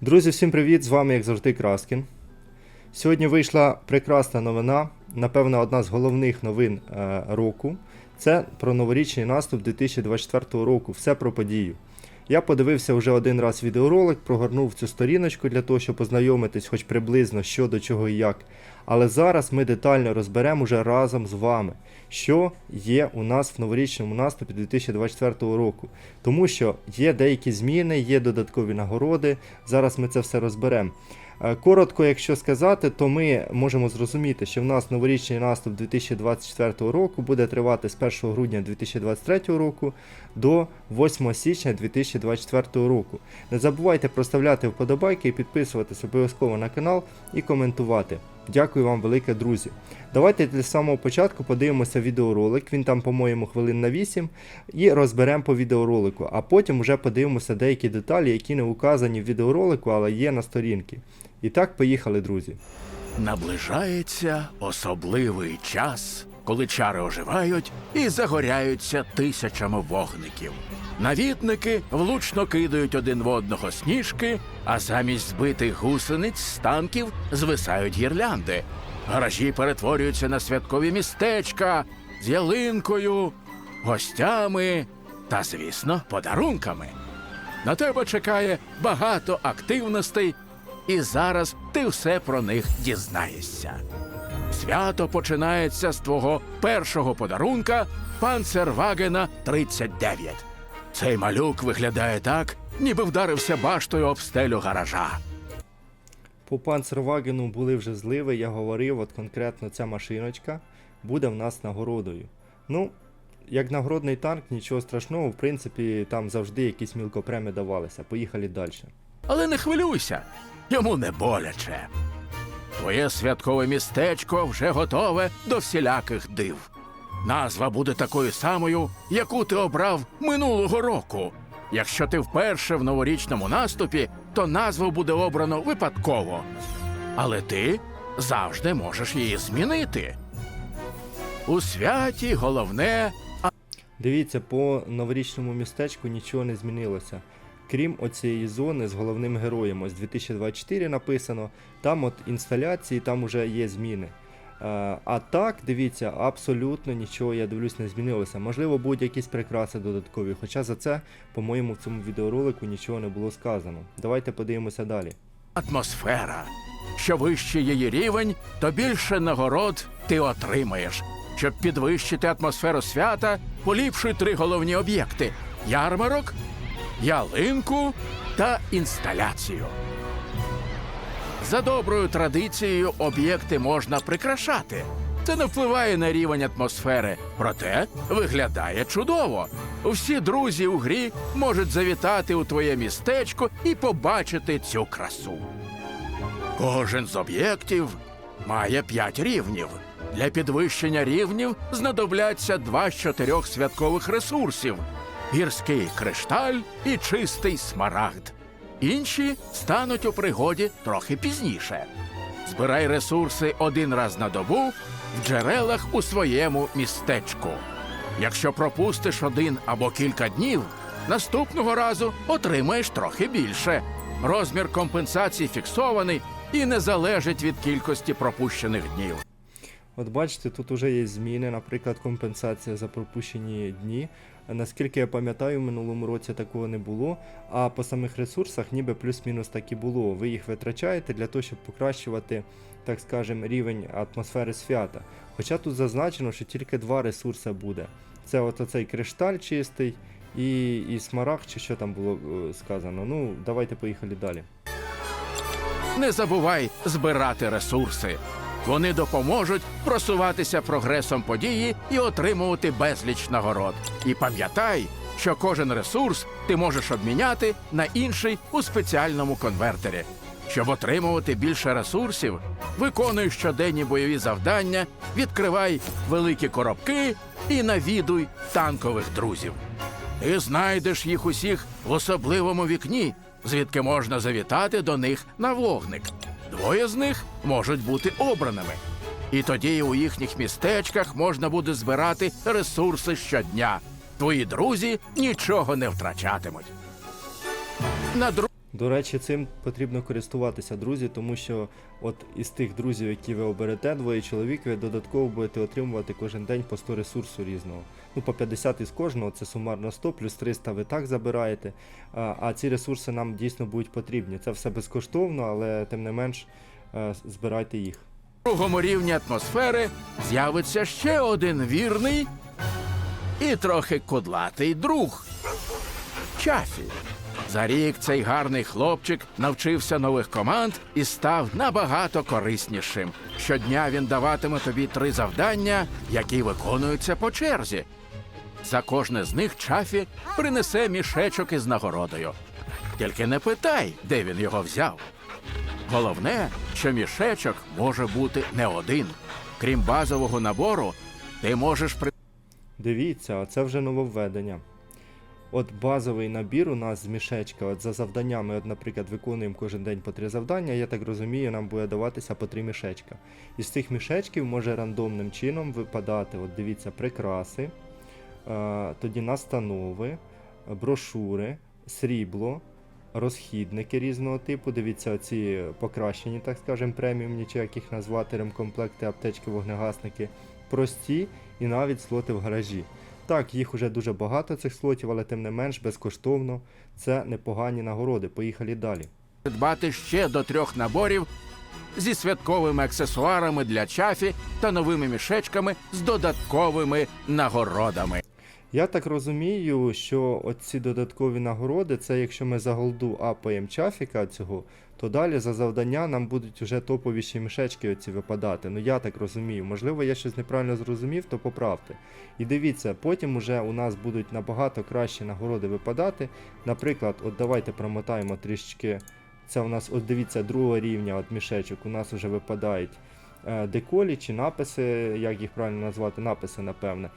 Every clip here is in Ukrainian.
Друзі, всім привіт! З вами, як завжди, Краскін. Сьогодні вийшла прекрасна новина, напевно, одна з головних новин е, року. Це про новорічний наступ 2024 року. Все про подію. Я подивився вже один раз відеоролик, прогорнув цю сторіночку для того, щоб познайомитись хоч приблизно що до чого і як. Але зараз ми детально розберемо уже разом з вами, що є у нас в новорічному наступі 2024 року. Тому що є деякі зміни, є додаткові нагороди. Зараз ми це все розберемо. Е, Коротко, якщо сказати, то ми можемо зрозуміти, що в нас новорічний наступ 2024 року буде тривати з 1 грудня 2023 року до 8 січня 2024 року. Не забувайте проставляти вподобайки підписуватись обов'язково на канал і коментувати. Дякую вам велике, друзі. Давайте для самого початку подивимося відеоролик. Він там, по-моєму, хвилин на 8, і розберемо по відеоролику. А потім вже подивимося деякі деталі, які не указані в відеоролику, але є на сторінці. І так, поїхали, друзі. Наближається особливий час, коли чари оживають і загоряються тисячами вогників. Навітники влучно кидають один в одного сніжки, а замість збитих гусениць з танків звисають гірлянди. Гаражі перетворюються на святкові містечка з ялинкою, гостями та, звісно, подарунками. На тебе чекає багато активностей, і зараз ти все про них дізнаєшся. Свято починається з твого першого подарунка Панцервагена 39. Цей малюк виглядає так, ніби вдарився баштою об стелю гаража. По Панцервагену були вже зливи, я говорив, от конкретно ця машиночка буде в нас нагородою. Ну, як нагородний танк, нічого страшного, в принципі, там завжди якісь мілкопреми давалися. Поїхали далі. Але не хвилюйся, йому не боляче. Твоє святкове містечко вже готове до всіляких див. Назва буде такою самою, яку ти обрав минулого року. Якщо ти вперше в новорічному наступі, то назву буде обрано випадково. Але ти завжди можеш її змінити. У святі головне Дивіться, по новорічному містечку нічого не змінилося. Крім оцієї зони з головним героєм, ось 2024 написано, там от інсталяції, там вже є зміни. Е, А так, дивіться, абсолютно нічого, я дивлюсь, не змінилося. Можливо, будуть якісь прикраси додаткові, хоча за це, по-моєму, в цьому відеоролику нічого не було сказано. Давайте подивимося далі. атмосфера. Що вищий її рівень, то більше нагород ти отримаєш. Щоб підвищити атмосферу свята, поліпшуй три головні об'єкти: ярмарок, ялинку та інсталяцію. За доброю традицією об'єкти можна прикрашати. Це не впливає на рівень атмосфери, проте виглядає чудово. Всі друзі у грі можуть завітати у твоє містечко і побачити цю красу. Кожен з об'єктів має п'ять рівнів. Для підвищення рівнів знадобляться два з чотирьох святкових ресурсів: гірський кришталь і чистий смарагд. Інші стануть у пригоді трохи пізніше. Збирай ресурси один раз на добу в джерелах у своєму містечку. Якщо пропустиш один або кілька днів, наступного разу отримаєш трохи більше. Розмір компенсації фіксований і не залежить від кількості пропущених днів. От бачите, тут вже є зміни, наприклад, компенсація за пропущені дні. Наскільки я пам'ятаю, в минулому році такого не було, а по самих ресурсах ніби плюс-мінус так і було. Ви їх витрачаєте для того, щоб покращувати, так скажем, рівень атмосфери свята. Хоча тут зазначено, що тільки два ресурси буде. Це от оцей кришталь чистий і, і смарагд, чи що там було е, сказано. Ну, давайте поїхали далі. Не забувай збирати ресурси. Вони допоможуть просуватися прогресом події і отримувати безліч нагород. І пам'ятай, що кожен ресурс ти можеш обміняти на інший у спеціальному конвертері. Щоб отримувати більше ресурсів, виконуй щоденні бойові завдання, відкривай великі коробки і навідуй танкових друзів. Ти знайдеш їх усіх в особливому вікні, звідки можна завітати до них на вогник. Двоє з них можуть бути обраними. І тоді у їхніх містечках можна буде збирати ресурси щодня. Твої друзі нічого не втрачатимуть. На дру... До речі, цим потрібно користуватися, друзі, тому що от із тих друзів, які ви оберете, двоє чоловік, ви додатково будете отримувати кожен день по 100 ресурсу різного. Ну, по 50 із кожного, це сумарно 100, плюс 300 ви так забираєте. А, а ці ресурси нам дійсно будуть потрібні. Це все безкоштовно, але тим не менш е, збирайте їх. На другому рівні атмосфери з'явиться ще один вірний і трохи кудлатий друг. Чафі. За рік цей гарний хлопчик навчився нових команд і став набагато кориснішим. Щодня він даватиме тобі три завдання, які виконуються по черзі. За кожне з них Чафі принесе мішечок із нагородою. Тільки не питай, де він його взяв. Головне, що мішечок може бути не один. Крім базового набору, ти можеш при... Дивіться, а це вже нововведення. От базовий набір у нас з мішечка, от за завданнями, от, наприклад, виконуємо кожен день по три завдання, я так розумію, нам буде даватися по три мішечка. Із цих мішечків може рандомним чином випадати, от дивіться, прикраси, е, тоді настанови, брошури, срібло, розхідники різного типу. Дивіться, оці покращені, так скажемо, преміумні, чи як їх назвати, ремкомплекти, аптечки, вогнегасники, прості і навіть слоти в гаражі. Так, їх уже дуже багато цих слотів, але тим не менш безкоштовно. Це непогані нагороди. Поїхали далі. придбати ще до трьох наборів зі святковими аксесуарами для чафі та новими мішечками з додатковими нагородами. Я так розумію, що оці додаткові нагороди, це якщо ми за голду апаємо чафіка цього, то далі за завдання нам будуть вже топовіші мішечки оці випадати. Ну я так розумію. Можливо, я щось неправильно зрозумів, то поправте. І дивіться, потім уже у нас будуть набагато кращі нагороди випадати. Наприклад, от давайте промотаємо трішечки. Це у нас, от дивіться, другого рівня от мішечок. У нас вже випадають деколі чи написи, як їх правильно назвати, написи, напевне.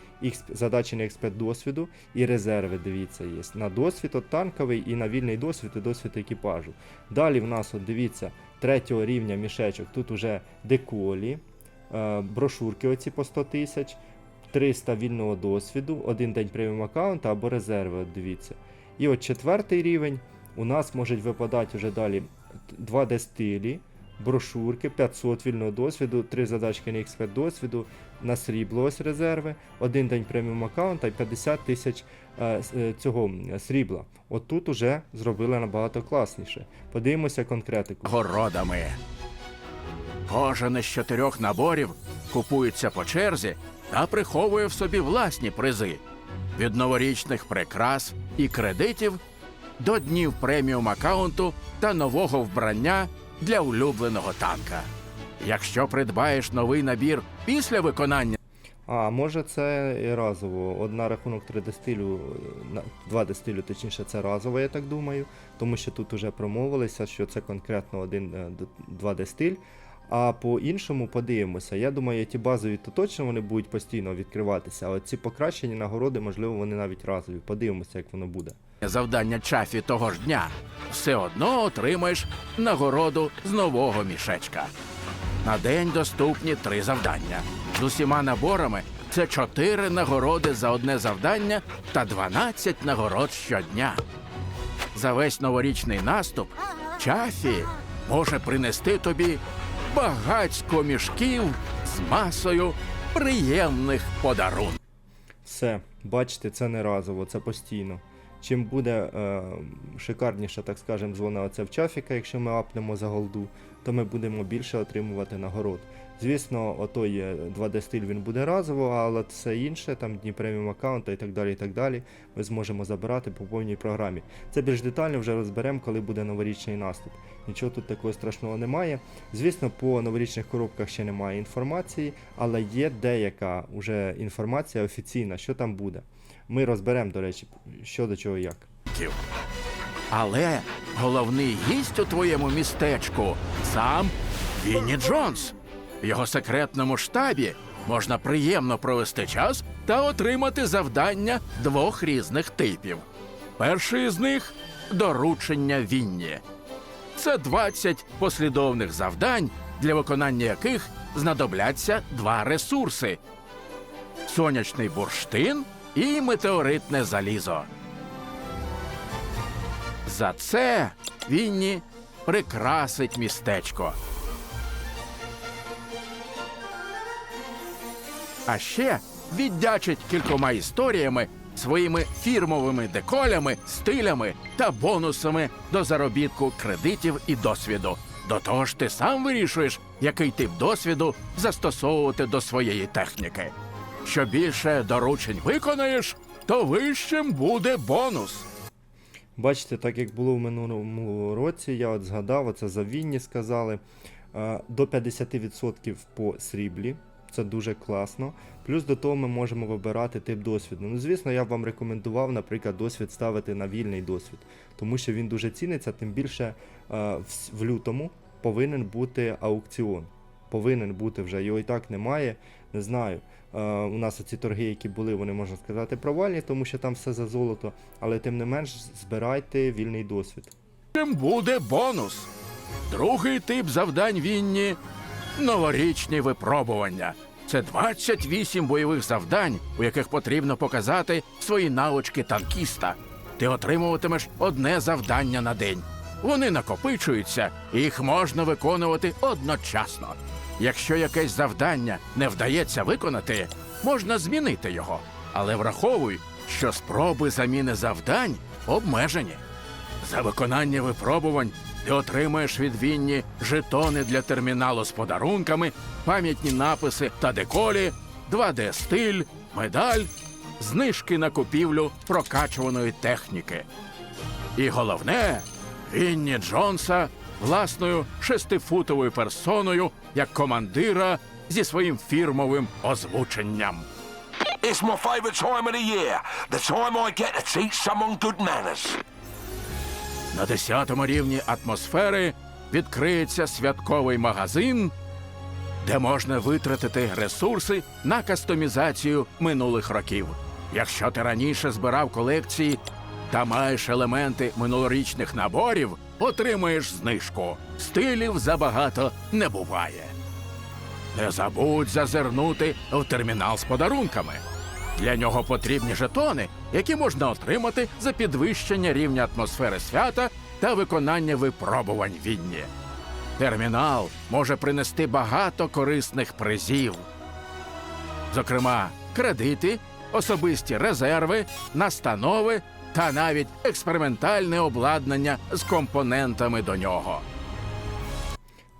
Задачі на експерт досвіду і резерви, дивіться, є. На досвід от танковий і на вільний досвід і досвід екіпажу. Далі в нас, от дивіться, третього рівня мішечок. Тут уже деколі, е, брошурки оці по 100 тисяч, 300 вільного досвіду, один день преміум аккаунта або резерви, от дивіться. І от четвертий рівень у нас можуть випадати вже далі 2D стилі, брошурки, 500 вільного досвіду, 3 задачки на експерт досвіду, на срібло ось резерви, один день преміум аккаунта і 50 тисяч е, е, цього срібла. От тут уже зробили набагато класніше. Подивимося конкретику. Нагородами. Кожен із чотирьох наборів купується по черзі та приховує в собі власні призи від новорічних прикрас і кредитів до днів преміум аккаунту та нового вбрання для улюбленого танка. Якщо придбаєш новий набір після виконання А може це і разово. Одна рахунок 3D стилю, е, на- 2D стилю, точніше, це разово, я так думаю, тому що тут вже промовилися, що це конкретно один е, д- 2D стиль. А по іншому подивимося. Я думаю, ті базові то точно вони будуть постійно відкриватися, а ці покращені нагороди, можливо, вони навіть разові. Подивимося, як воно буде. Завдання чафі того ж дня, все одно отримаєш нагороду з нового мішечка. На день доступні три завдання. З усіма наборами це чотири нагороди за одне завдання та 12 нагород щодня. За весь новорічний наступ чафі може принести тобі багатько мішків з масою приємних подарунків. Все, бачите, це не разово, це постійно. Чим буде е, шикарніша, так скажемо, зона оце в чафіка, якщо ми апнемо за голду, то ми будемо більше отримувати нагород. Звісно, отой е, 2D стиль він буде разово, але все інше, там дні преміум аккаунта і так далі, і так далі, ми зможемо забирати по повній програмі. Це більш детально вже розберемо, коли буде новорічний наступ. Нічого тут такого страшного немає. Звісно, по новорічних коробках ще немає інформації, але є деяка вже інформація офіційна, що там буде. Ми розберемо, до речі, що до чого як. Але головний гість у твоєму містечку сам Вінні Джонс. В його секретному штабі можна приємно провести час та отримати завдання двох різних типів. Перший з них доручення Вінні. Це 20 послідовних завдань, для виконання яких знадобляться два ресурси: сонячний бурштин і метеоритне залізо. За це Вінні прикрасить містечко. А ще віддячить кількома історіями, своїми фірмовими деколями, стилями та бонусами до заробітку кредитів і досвіду. До того ж, ти сам вирішуєш, який тип досвіду застосовувати до своєї техніки. Що більше доручень виконаєш, то вищим буде бонус. Бачите, так як було в минулому році, я от згадав, оце за Вінні сказали. е, До 50% по сріблі. Це дуже класно. Плюс до того ми можемо вибирати тип досвіду. Ну, звісно, я б вам рекомендував, наприклад, досвід ставити на вільний досвід, тому що він дуже ціниться, тим більше е, в, лютому повинен бути аукціон. Повинен бути вже, його і так немає. Не знаю. Е, у нас ці торги, які були, вони можна сказати провальні, тому що там все за золото. Але тим не менш збирайте вільний досвід. Чим буде бонус. Другий тип завдань Вінні новорічні випробування. Це 28 бойових завдань, у яких потрібно показати свої навички танкіста. Ти отримуватимеш одне завдання на день. Вони накопичуються, і їх можна виконувати одночасно. Якщо якесь завдання не вдається виконати, можна змінити його. Але враховуй, що спроби заміни завдань обмежені. За виконання випробувань ти отримаєш від Вінні жетони для терміналу з подарунками, пам'ятні написи та деколі, 2D-стиль, медаль, знижки на купівлю прокачуваної техніки. І головне, Вінні Джонса власною шестифутовою персоною як командира зі своїм фірмовим озвученням. It's my favourite time of the year. The time I get to teach someone good manners. На 10 рівні атмосфери відкриється святковий магазин, де можна витратити ресурси на кастомізацію минулих років. Якщо ти раніше збирав колекції та маєш елементи минулорічних наборів, отримаєш знижку. Стилів забагато не буває. Не забудь зазирнути в термінал з подарунками. Для нього потрібні жетони, які можна отримати за підвищення рівня атмосфери свята та виконання випробувань Вінні. Термінал може принести багато корисних призів, зокрема, кредити, особисті резерви, настанови та навіть експериментальне обладнання з компонентами до нього.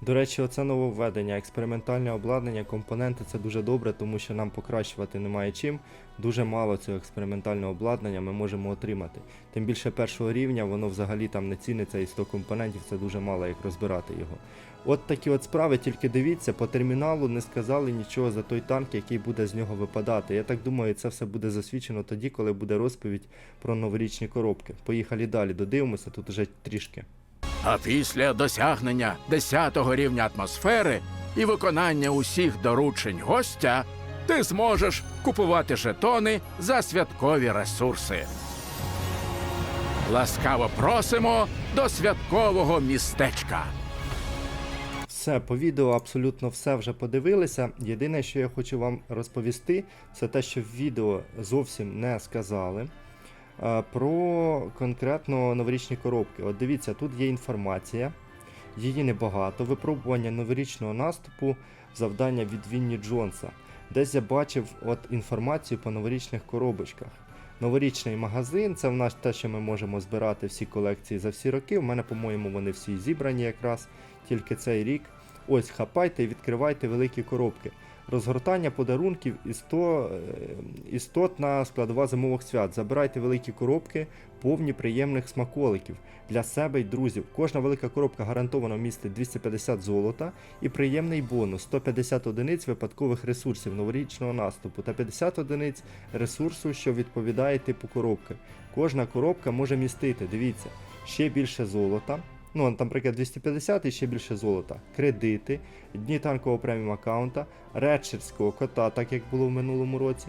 До речі, оце нововведення, експериментальне обладнання, компоненти це дуже добре, тому що нам покращувати немає чим. Дуже мало цього експериментального обладнання ми можемо отримати. Тим більше першого рівня воно взагалі там не ціниться і 100 компонентів це дуже мало, як розбирати його. От такі от справи, тільки дивіться, по терміналу не сказали нічого за той танк, який буде з нього випадати. Я так думаю, це все буде засвідчено тоді, коли буде розповідь про новорічні коробки. Поїхали далі, додивимося тут уже трішки. А після досягнення 10-го рівня атмосфери і виконання усіх доручень гостя, ти зможеш купувати жетони за святкові ресурси. Ласкаво просимо до святкового містечка. Все, по відео абсолютно все вже подивилися. Єдине, що я хочу вам розповісти, це те, що в відео зовсім не сказали. Про конкретно новорічні коробки. От дивіться, тут є інформація, її небагато. Випробування новорічного наступу, завдання від Вінні Джонса. Десь я бачив от інформацію по новорічних коробочках. Новорічний магазин це в нас те, що ми можемо збирати всі колекції за всі роки. У мене, по-моєму, вони всі зібрані якраз тільки цей рік. Ось хапайте і відкривайте великі коробки. Розгортання подарунків і 100, е, істотна складова зимових свят. Забирайте великі коробки, повні приємних смаколиків для себе й друзів. Кожна велика коробка гарантовано містить 250 золота і приємний бонус 150 одиниць випадкових ресурсів новорічного наступу та 50 одиниць ресурсу, що відповідає типу коробки. Кожна коробка може містити, дивіться, ще більше золота. Ну, там, наприклад, 250 і ще більше золота, кредити, дні танкового преміум аккаунта, редшерського кота, так як було в минулому році,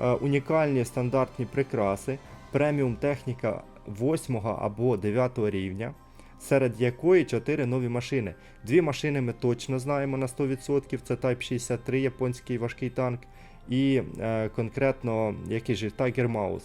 е, унікальні стандартні прикраси, преміум техніка 8 або 9 рівня, серед якої 4 нові машини. Дві машини ми точно знаємо на 100%, це Type 63, японський важкий танк, і е, конкретно який же Tiger Mouse.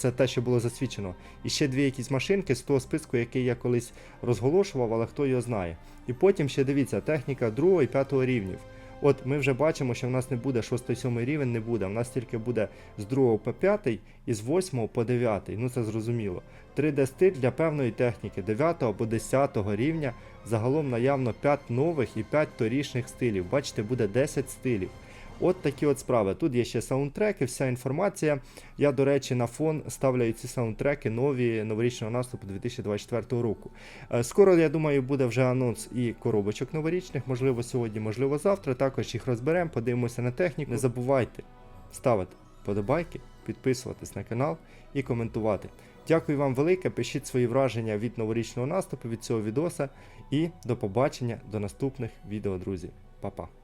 Це те, що було засвідчено. І ще дві якісь машинки з того списку, який я колись розголошував, але хто його знає. І потім ще дивіться, техніка 2 і 5 рівнів. От ми вже бачимо, що в нас не буде 6-7 рівень, не буде. В нас тільки буде з 2 по 5 і з 8 по 9. Ну це зрозуміло. 3D стиль для певної техніки 9 або 10 рівня. Загалом наявно 5 нових і 5 торічних стилів. Бачите, буде 10 стилів. От такі от справи. Тут є ще саундтреки, вся інформація. Я, до речі, на фон ставлю ці саундтреки нові новорічного наступу 2024 року. Е, Скоро, я думаю, буде вже анонс і коробочок новорічних, можливо, сьогодні, можливо, завтра. Також їх розберемо, подивимося на техніку. Не забувайте ставити подобайки, підписуватись на канал і коментувати. Дякую вам велике. Пишіть свої враження від новорічного наступу, від цього відоса. І до побачення до наступних відео, друзі. Па-па.